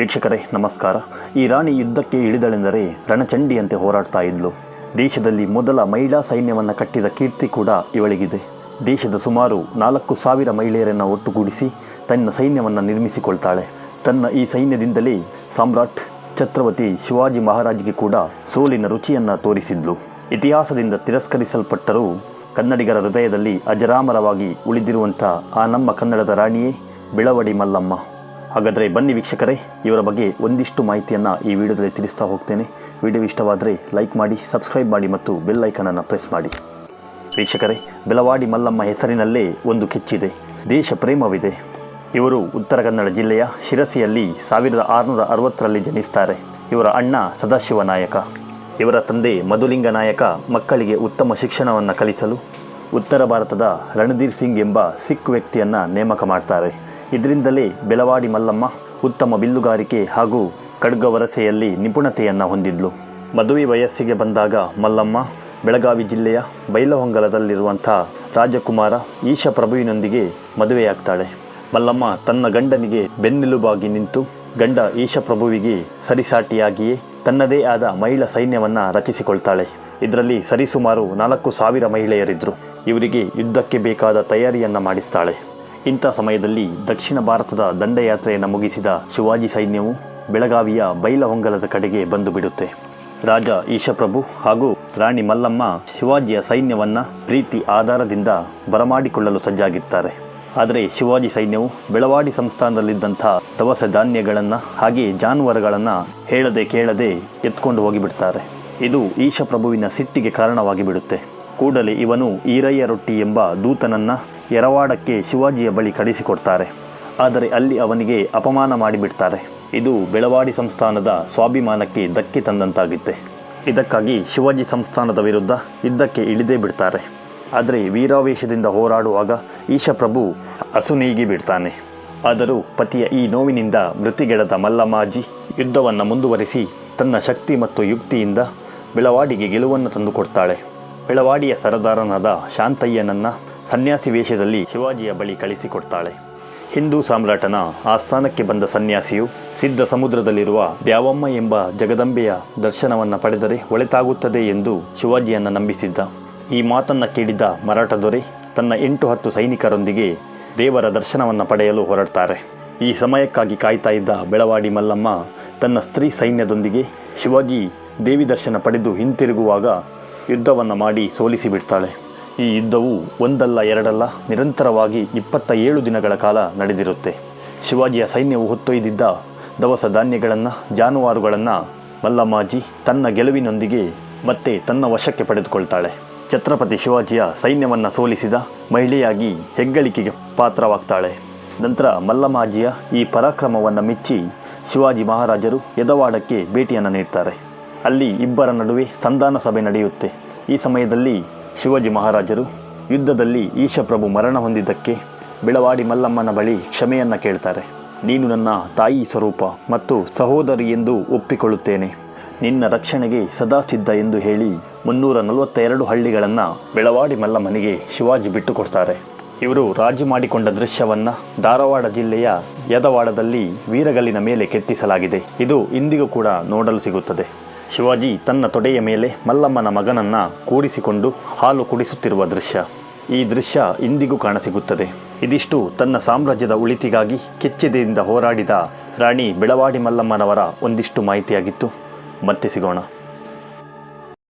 ವೀಕ್ಷಕರೇ, ನಮಸ್ಕಾರ. ಈ ರಾಣಿ ಯುದ್ಧಕ್ಕೆ ಇಳಿದಳೆಂದರೆ ರಣಚಂಡಿಯಂತೆ ಹೋರಾಡ್ತಾ ಇದ್ಲು. ದೇಶದಲ್ಲಿ ಮೊದಲ ಮಹಿಳಾ ಸೈನ್ಯವನ್ನು ಕಟ್ಟಿದ ಕೀರ್ತಿ ಕೂಡ ಇವಳಿಗಿದೆ. ದೇಶದ ಸುಮಾರು ನಾಲ್ಕು ಸಾವಿರ ಮಹಿಳೆಯರನ್ನು ಒಟ್ಟುಗೂಡಿಸಿ ತನ್ನ ಸೈನ್ಯವನ್ನು ನಿರ್ಮಿಸಿಕೊಳ್ತಾಳೆ. ತನ್ನ ಈ ಸೈನ್ಯದಿಂದಲೇ ಸಾಮ್ರಾಟ್ ಛತ್ರಪತಿ ಶಿವಾಜಿ ಮಹಾರಾಜ್ಗೆ ಕೂಡ ಸೋಲಿನ ರುಚಿಯನ್ನು ತೋರಿಸಿದ್ಲು. ಇತಿಹಾಸದಿಂದ ತಿರಸ್ಕರಿಸಲ್ಪಟ್ಟರೂ ಕನ್ನಡಿಗರ ಹೃದಯದಲ್ಲಿ ಅಜರಾಮರವಾಗಿ ಉಳಿದಿರುವಂಥ ಆ ನಮ್ಮ ಕನ್ನಡದ ರಾಣಿಯೇ, ಬೆಳವಡಿ ಮಲ್ಲಮ್ಮ. ಹಾಗಾದರೆ ಬನ್ನಿ ವೀಕ್ಷಕರೇ, ಇವರ ಬಗ್ಗೆ ಒಂದಿಷ್ಟು ಮಾಹಿತಿಯನ್ನು ಈ ವಿಡಿಯೋದಲ್ಲಿ ತಿಳಿಸ್ತಾ ಹೋಗ್ತೇನೆ. ವಿಡಿಯೋ ಇಷ್ಟವಾದರೆ ಲೈಕ್ ಮಾಡಿ, ಸಬ್ಸ್ಕ್ರೈಬ್ ಮಾಡಿ ಮತ್ತು ಬೆಲ್ ಐಕನನ್ನು ಪ್ರೆಸ್ ಮಾಡಿ. ವೀಕ್ಷಕರೇ ಬೆಲವಾಡಿ ಮಲ್ಲಮ್ಮ ಹೆಸರಿನಲ್ಲೇ ಒಂದು ಕೆಚ್ಚಿದೆ. ದೇಶ ಪ್ರೇಮವಿದೆ. ಇವರು ಉತ್ತರ ಕನ್ನಡ ಜಿಲ್ಲೆಯ ಶಿರಸಿಯಲ್ಲಿ ಸಾವಿರದ ಆರುನೂರ ಅರವತ್ತರಲ್ಲಿ ಜನಿಸ್ತಾರೆ. ಇವರ ಅಣ್ಣ ಸದಾಶಿವ ನಾಯಕ. ಇವರ ತಂದೆ ಮಧುಲಿಂಗ ನಾಯಕ ಮಕ್ಕಳಿಗೆ ಉತ್ತಮ ಶಿಕ್ಷಣವನ್ನು ಕಲಿಸಲು ಉತ್ತರ ಭಾರತದ ರಣಧೀರ್ ಸಿಂಗ್ ಎಂಬ ಸಿಖ್ ವ್ಯಕ್ತಿಯನ್ನು ನೇಮಕ ಮಾಡ್ತಾರೆ. ಇದರಿಂದಲೇ ಬೆಳವಾಡಿ ಮಲ್ಲಮ್ಮ ಉತ್ತಮ ಬಿಲ್ಲುಗಾರಿಕೆ ಹಾಗೂ ಖಡ್ಗವರಸೆಯಲ್ಲಿ ನಿಪುಣತೆಯನ್ನು ಹೊಂದಿದ್ಲು. ಮದುವೆ ವಯಸ್ಸಿಗೆ ಬಂದಾಗ ಮಲ್ಲಮ್ಮ ಬೆಳಗಾವಿ ಜಿಲ್ಲೆಯ ಬೈಲಹೊಂಗಲದಲ್ಲಿರುವಂಥ ರಾಜಕುಮಾರ ಈಶ ಪ್ರಭುವಿನೊಂದಿಗೆ ಮದುವೆಯಾಗ್ತಾಳೆ. ಮಲ್ಲಮ್ಮ ತನ್ನ ಗಂಡನಿಗೆ ಬೆನ್ನೆಲುಬಾಗಿ ನಿಂತು ಗಂಡ ಈಶಪ್ರಭುವಿಗೆ ಸರಿಸಾಟಿಯಾಗಿಯೇ ತನ್ನದೇ ಆದ ಮಹಿಳಾ ಸೈನ್ಯವನ್ನು ರಚಿಸಿಕೊಳ್ತಾಳೆ. ಇದರಲ್ಲಿ ಸರಿಸುಮಾರು ನಾಲ್ಕು ಸಾವಿರ ಮಹಿಳೆಯರಿದ್ದರು ಇವರಿಗೆ ಯುದ್ಧಕ್ಕೆ ಬೇಕಾದ ತಯಾರಿಯನ್ನು ಮಾಡಿಸ್ತಾಳೆ. ಇಂಥ ಸಮಯದಲ್ಲಿ ದಕ್ಷಿಣ ಭಾರತದ ದಂಡಯಾತ್ರೆಯನ್ನು ಮುಗಿಸಿದ ಶಿವಾಜಿ ಸೈನ್ಯವು ಬೆಳಗಾವಿಯ ಬೈಲಹೊಂಗಲದ ಕಡೆಗೆ ಬಂದು ಬಿಡುತ್ತೆ. ರಾಜ ಈಶಪ್ರಭು ಹಾಗೂ ರಾಣಿ ಮಲ್ಲಮ್ಮ ಶಿವಾಜಿಯ ಸೈನ್ಯವನ್ನು ಪ್ರೀತಿ ಆಧಾರದಿಂದ ಬರಮಾಡಿಕೊಳ್ಳಲು ಸಜ್ಜಾಗಿರ್ತಾರೆ. ಆದರೆ ಶಿವಾಜಿ ಸೈನ್ಯವು ಬೆಳವಾಡಿ ಸಂಸ್ಥಾನದಲ್ಲಿದ್ದಂಥ ದವಸ ಧಾನ್ಯಗಳನ್ನು ಹಾಗೆ ಜಾನುವಾರುಗಳನ್ನು ಹೇಳದೆ ಕೇಳದೆ ಎತ್ಕೊಂಡು ಹೋಗಿಬಿಡ್ತಾರೆ. ಇದು ಈಶಪ್ರಭುವಿನ ಸಿಟ್ಟಿಗೆ ಕಾರಣವಾಗಿ ಬಿಡುತ್ತೆ ಕೂಡಲೇ ಇವನು ಈರಯ್ಯ ರೊಟ್ಟಿ ಎಂಬ ದೂತನನ್ನು ಎರವಾಡಕ್ಕೆ ಶಿವಾಜಿಯ ಬಳಿ ಕಳಿಸಿಕೊಡ್ತಾರೆ. ಆದರೆ ಅಲ್ಲಿ ಅವನಿಗೆ ಅಪಮಾನ ಮಾಡಿಬಿಡ್ತಾರೆ. ಇದು ಬೆಳವಾಡಿ ಸಂಸ್ಥಾನದ ಸ್ವಾಭಿಮಾನಕ್ಕೆ ಧಕ್ಕೆ ತಂದಂತಾಗಿತ್ತೆ. ಇದಕ್ಕಾಗಿ ಶಿವಾಜಿ ಸಂಸ್ಥಾನದ ವಿರುದ್ಧ ಯುದ್ಧಕ್ಕೆ ಇಳಿದೇ ಬಿಡ್ತಾರೆ. ಆದರೆ ವೀರಾವೇಶದಿಂದ ಹೋರಾಡುವಾಗ ಈಶಪ್ರಭು ಅಸುನೀಗಿ ಬಿಡ್ತಾನೆ. ಆದರೂ ಪತಿಯ ಈ ನೋವಿನಿಂದ ಮೃತಿಗೆಡದ ಮಲ್ಲಮಾಜಿ ಯುದ್ಧವನ್ನು ಮುಂದುವರಿಸಿ ತನ್ನ ಶಕ್ತಿ ಮತ್ತು ಯುಕ್ತಿಯಿಂದ ಬೆಳವಾಡಿಗೆ ಗೆಲುವನ್ನು ತಂದುಕೊಡ್ತಾಳೆ. ಬೆಳವಾಡಿಯ ಸರದಾರನಾದ ಶಾಂತಯ್ಯನನ್ನ ಸನ್ಯಾಸಿ ವೇಷದಲ್ಲಿ ಶಿವಾಜಿಯ ಬಳಿ ಕಳಿಸಿಕೊಡ್ತಾಳೆ. ಹಿಂದೂ ಸಾಮ್ರಾಟನ ಆಸ್ಥಾನಕ್ಕೆ ಬಂದ ಸನ್ಯಾಸಿಯು ಸಿದ್ಧ ಸಮುದ್ರದಲ್ಲಿರುವ ದ್ಯಾವಮ್ಮ ಎಂಬ ಜಗದಂಬೆಯ ದರ್ಶನವನ್ನು ಪಡೆದರೆ ಒಳಿತಾಗುತ್ತದೆ ಎಂದು ಶಿವಾಜಿಯನ್ನು ನಂಬಿಸಿದ್ದ. ಈ ಮಾತನ್ನು ಕೇಳಿದ ಮರಾಠ ದೊರೆ ತನ್ನ ಎಂಟು ಹತ್ತು ಸೈನಿಕರೊಂದಿಗೆ ದೇವರ ದರ್ಶನವನ್ನು ಪಡೆಯಲು ಹೊರಡ್ತಾರೆ. ಈ ಸಮಯಕ್ಕಾಗಿ ಕಾಯ್ತಾ ಇದ್ದ ಬೆಳವಾಡಿ ಮಲ್ಲಮ್ಮ ತನ್ನ ಸ್ತ್ರೀ ಸೈನ್ಯದೊಂದಿಗೆ ಶಿವಾಜಿ ದೇವಿ ದರ್ಶನ ಪಡೆದು ಹಿಂತಿರುಗುವಾಗ ಯುದ್ಧವನ್ನು ಮಾಡಿ ಸೋಲಿಸಿ ಬಿಡ್ತಾಳೆ ಈ ಯುದ್ಧವು ಒಂದಲ್ಲ ಎರಡಲ್ಲ, ನಿರಂತರವಾಗಿ ಇಪ್ಪತ್ತ ಏಳು ದಿನಗಳ ಕಾಲ ನಡೆದಿರುತ್ತೆ. ಶಿವಾಜಿಯ ಸೈನ್ಯವು ಹೊತ್ತೊಯ್ದಿದ್ದ ದವಸ ಧಾನ್ಯಗಳನ್ನು, ಜಾನುವಾರುಗಳನ್ನು ಮಲ್ಲಮ್ಮಾಜಿ ತನ್ನ ಗೆಲುವಿನೊಂದಿಗೆ ಮತ್ತೆ ತನ್ನ ವಶಕ್ಕೆ ಪಡೆದುಕೊಳ್ತಾಳೆ. ಛತ್ರಪತಿ ಶಿವಾಜಿಯ ಸೈನ್ಯವನ್ನು ಸೋಲಿಸಿದ ಮಹಿಳೆಯಾಗಿ ಹೆಗ್ಗಳಿಕೆಗೆ ಪಾತ್ರವಾಗ್ತಾಳೆ. ನಂತರ ಮಲ್ಲಮ್ಮಾಜಿಯ ಈ ಪರಾಕ್ರಮವನ್ನು ಮೆಚ್ಚಿ ಶಿವಾಜಿ ಮಹಾರಾಜರು ಯದವಾಡಕ್ಕೆ ಭೇಟಿಯನ್ನು ನೀಡ್ತಾರೆ. ಅಲ್ಲಿ ಇಬ್ಬರ ನಡುವೆ ಸಂಧಾನ ಸಭೆ ನಡೆಯುತ್ತೆ. ಈ ಸಮಯದಲ್ಲಿ ಶಿವಾಜಿ ಮಹಾರಾಜರು ಯುದ್ಧದಲ್ಲಿ ಈಶಪ್ರಭು ಮರಣ ಹೊಂದಿದ್ದಕ್ಕೆ ಬೆಳವಾಡಿ ಮಲ್ಲಮ್ಮನ ಬಳಿ ಕ್ಷಮೆಯನ್ನು ಕೇಳ್ತಾರೆ. ನೀನು ನನ್ನ ತಾಯಿ ಸ್ವರೂಪ ಮತ್ತು ಸಹೋದರಿ ಎಂದು ಒಪ್ಪಿಕೊಳ್ಳುತ್ತೇನೆ. ನಿನ್ನ ರಕ್ಷಣೆಗೆ ಸದಾ ಸಿದ್ಧ ಎಂದು ಹೇಳಿ ಮುನ್ನೂರ ನಲವತ್ತೆರಡು ಹಳ್ಳಿಗಳನ್ನು ಬೆಳವಾಡಿ ಮಲ್ಲಮ್ಮನಿಗೆ ಶಿವಾಜಿ ಬಿಟ್ಟುಕೊಡ್ತಾರೆ. ಇವರು ರಾಜಿ ಮಾಡಿಕೊಂಡ ದೃಶ್ಯವನ್ನು ಧಾರವಾಡ ಜಿಲ್ಲೆಯ ಯದವಾಡದಲ್ಲಿ ವೀರಗಲ್ಲಿನ ಮೇಲೆ ಕೆತ್ತಿಸಲಾಗಿದೆ. ಇದು ಇಂದಿಗೂ ಕೂಡ ನೋಡಲು ಸಿಗುತ್ತದೆ. ಶಿವಾಜಿ ತನ್ನ ತೊಡೆಯ ಮೇಲೆ ಮಲ್ಲಮ್ಮನ ಮಗನನ್ನ ಕೂರಿಸಿಕೊಂಡು ಹಾಲು ಕುಡಿಸುತ್ತಿರುವ ದೃಶ್ಯ. ಈ ದೃಶ್ಯ ಇಂದಿಗೂ ಕಾಣಸಿಗುತ್ತದೆ. ಇದಿಷ್ಟು ತನ್ನ ಸಾಮ್ರಾಜ್ಯದ ಉಳಿತಿಗಾಗಿ ಕೆಚ್ಚೆದೆಯಿಂದ ಹೋರಾಡಿದ ರಾಣಿ ಬೆಳವಾಡಿ ಮಲ್ಲಮ್ಮನವರ ಒಂದಿಷ್ಟು ಮಾಹಿತಿಯಾಗಿತ್ತು. ಮತ್ತೆ ಸಿಗೋಣ.